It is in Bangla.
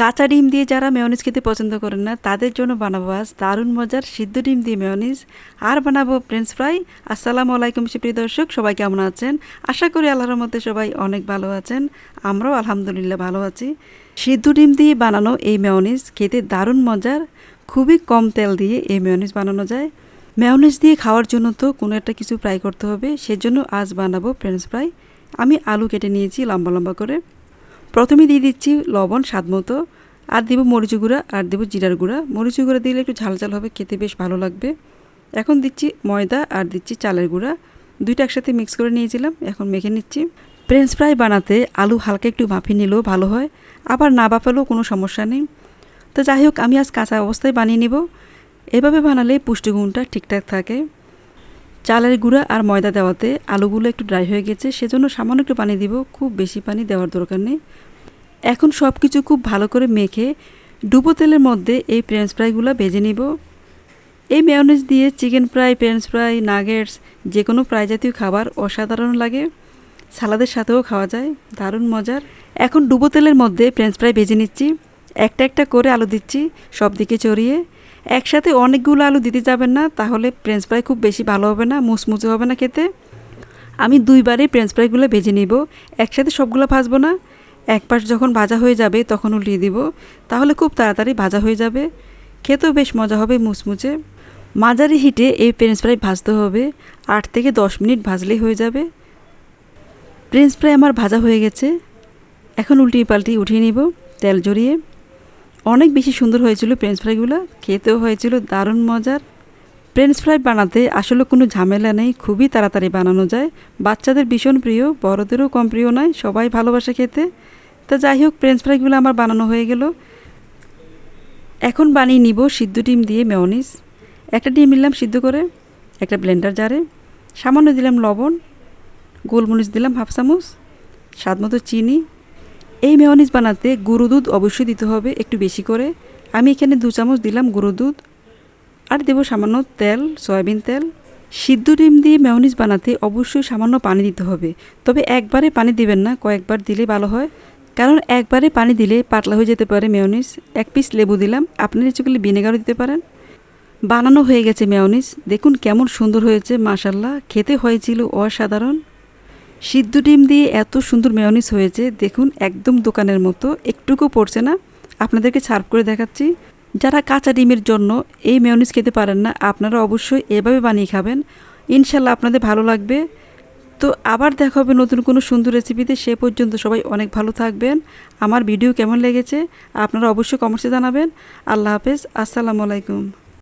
কাঁচা ডিম দিয়ে যারা মেয়নিজ খেতে পছন্দ করেন না, তাদের জন্য বানাবো আজ দারুণ মজার সিদ্ধ ডিম দিয়ে মেয়নিজ আর বানাবো ফ্রেঞ্চ ফ্রাই আসসালামু আলাইকুম সুপ্রিয় দর্শক, সবাই কেমন আছেন? আশা করি আল্লাহর মধ্যে সবাই অনেক ভালো আছেন। আমরাও আলহামদুলিল্লাহ ভালো আছি। সিদ্ধ ডিম দিয়ে বানানো এই মেয়নিজ খেতে দারুণ মজার। খুবই কম তেল দিয়ে এই মেয়নিজ বানানো যায়। মেয়নিজ দিয়ে খাওয়ার জন্য তো কোনো একটা কিছু ফ্রাই করতে হবে, সেজন্য আজ বানাবো ফ্রেঞ্চ ফ্রাই আমি আলু কেটে নিয়েছি লম্বা লম্বা করে। প্রথমে দিয়ে দিচ্ছি লবণ, স্বাদ মতো। আর দেবো মরিচ গুঁড়া, আর দেবো জিরার গুঁড়া। মরিচ গুঁড়া দিলে একটু ঝাল ঝাল হবে, খেতে বেশ ভালো লাগবে। এখন দিচ্ছি ময়দা আর দিচ্ছি চালের গুঁড়া। দুইটা একসাথে মিক্স করে নিয়েছিলাম, এখন মেখে নিচ্ছি। ফ্রেঞ্চ ফ্রাই বানাতে আলু হালকা একটু ভাপিয়ে নিলেও ভালো হয়, আবার না বাফালেও কোনো সমস্যা নেই। তো যাই হোক, আমি আজ কাঁচা অবস্থায় বানিয়ে নেব। এভাবে বানালে পুষ্টিগুণটা ঠিকঠাক থাকে। চালের গুঁড়া আর ময়দা দেওয়াতে আলুগুলো একটু ড্রাই হয়ে গেছে, সেজন্য সামান্য একটু পানি দিব, খুব বেশি পানি দেওয়ার দরকার নেই। এখন সব কিছু খুব ভালো করে মেখে ডুবো তেলের মধ্যে এই ফ্রেঞ্চ ফ্রাইগুলো ভেজে নিব। এই মেয়নিজ দিয়ে chicken fry french fry nuggets যে কোনো ফ্রাই জাতীয় খাবার অসাধারণ লাগে। সালাদের সাথেও খাওয়া যায়, দারুণ মজার। এখন ডুবো তেলের মধ্যে ফ্রেঞ্চ ফ্রাই ভেজে নিচ্ছি। একটা একটা করে আলু দিচ্ছি, সব দিকে চড়িয়ে একসাথে অনেকগুলো আলু দিতে যাবেন না, তাহলে ফ্রেঞ্চ ফ্রাই খুব বেশি ভালো হবে না, মুচমুচে হবে না খেতে। আমি দুইবারে ফ্রেঞ্চ ফ্রাইগুলো ভেজে নিব। একসাথে সবগুলো ভাজবো না। এক পাশ যখন ভাজা হয়ে যাবে, তখন উল্টিয়ে দিব। তাহলে খুব তাড়াতাড়ি ভাজা হয়ে যাবে। খেতেও বেশ মজা হবে মুচমুচে। মাঝারি হিটে এই ফ্রেঞ্চ ফ্রাই ভাজতে হবে। আট থেকে দশ মিনিট ভাজলেই হয়ে যাবে। ফ্রেঞ্চ ফ্রাই আমার ভাজা হয়ে গেছে। এখন উল্টিয়ে পাল্টিয়ে উঠিয়ে নিব তেল জড়িয়ে। অনেক বেশি সুন্দর হয়েছিল ফ্রেঞ্চ ফ্রাইগুলো খেতেও হয়েছিল দারুণ মজার। ফ্রেঞ্চ ফ্রাই বানাতে আসলে কোনো ঝামেলা নেই, খুবই তাড়াতাড়ি বানানো যায়। বাচ্চাদের ভীষণ প্রিয়, বড়দেরও কম প্রিয় নয়, সবাই ভালোবাসে খেতে। তা যাই হোক ফ্রেঞ্চ ফ্রাইগুলো আমার বানানো হয়ে গেল। এখন বানিয়ে নিব সিদ্ধ ডিম দিয়ে মেয়নিস একটা ডিম নিলাম সিদ্ধ করে, একটা ব্লেন্ডার জারে। সামান্য দিলাম লবণ, গোলমরিচ দিলাম হাফ চামচ স্বাদ মতো চিনি। এই মেয়নিজ বানাতে গুঁড়ো দুধ অবশ্যই দিতে হবে, একটু বেশি করে। আমি এখানে দু চামচ দিলাম গুঁড়ো দুধ। আর দেবো সামান্য তেল, সয়াবিন তেল। সিদ্ধ ডিম দিয়ে মেয়নিজ বানাতে অবশ্যই সামান্য পানি দিতে হবে। তবে একবারে পানি দিবেন না, কয়েকবার দিলে ভালো হয়। কারণ একবারে পানি দিলে পাতলা হয়ে যেতে পারে মেয়নিজ এক পিস লেবু দিলাম, আপনি ইচ্ছে করলে ভিনেগারও দিতে পারেন। বানানো হয়ে গেছে মেয়নিজ দেখুন কেমন সুন্দর হয়েছে মাশাল্লাহ খেতে হয়েছিল অসাধারণ। সিদ্ধ ডিম দিয়ে এত সুন্দর মেয়নিস হয়েছে, দেখুন একদম দোকানের মতো। একটুকু পড়ছে না, আপনাদেরকে সার্ভ করে দেখাচ্ছি। যারা কাঁচা ডিমের জন্য এই মেয়নিস খেতে পারেন না, আপনারা অবশ্যই এভাবে বানিয়ে খাবেন। ইনশাল্লাহ আপনাদের ভালো লাগবে। তো আবার দেখা হবে নতুন কোনো সুন্দর রেসিপিতে সে পর্যন্ত সবাই অনেক ভালো থাকবেন। আমার ভিডিও কেমন লেগেছে, আপনারা অবশ্যই কমেন্টসে জানাবেন। আল্লাহ হাফেজ, আসসালামু আলাইকুম।